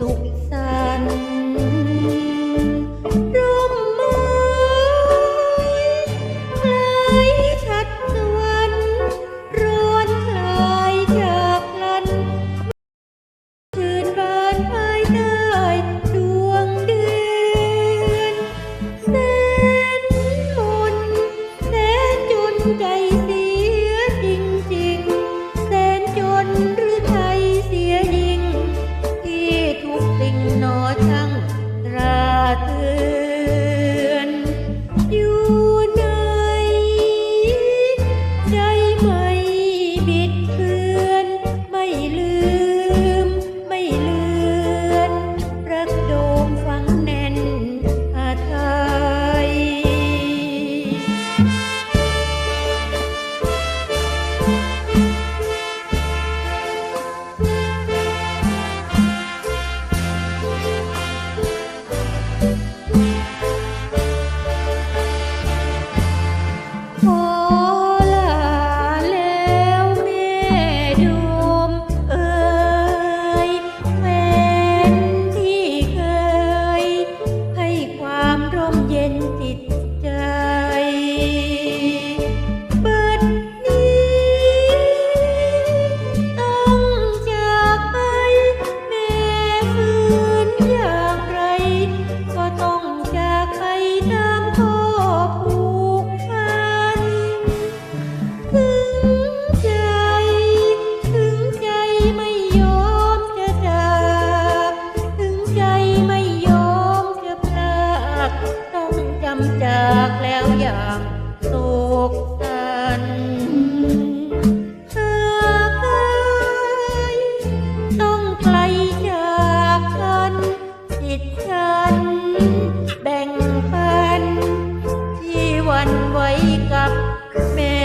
dụng ป็นจิตใจบัดนี้ต้องจากไป แม่ฝืนยางไร ก็ต้องจากไปตามข้อผูกพันถึงใจ ถึงใจไม่ยอม ไว้กับแม่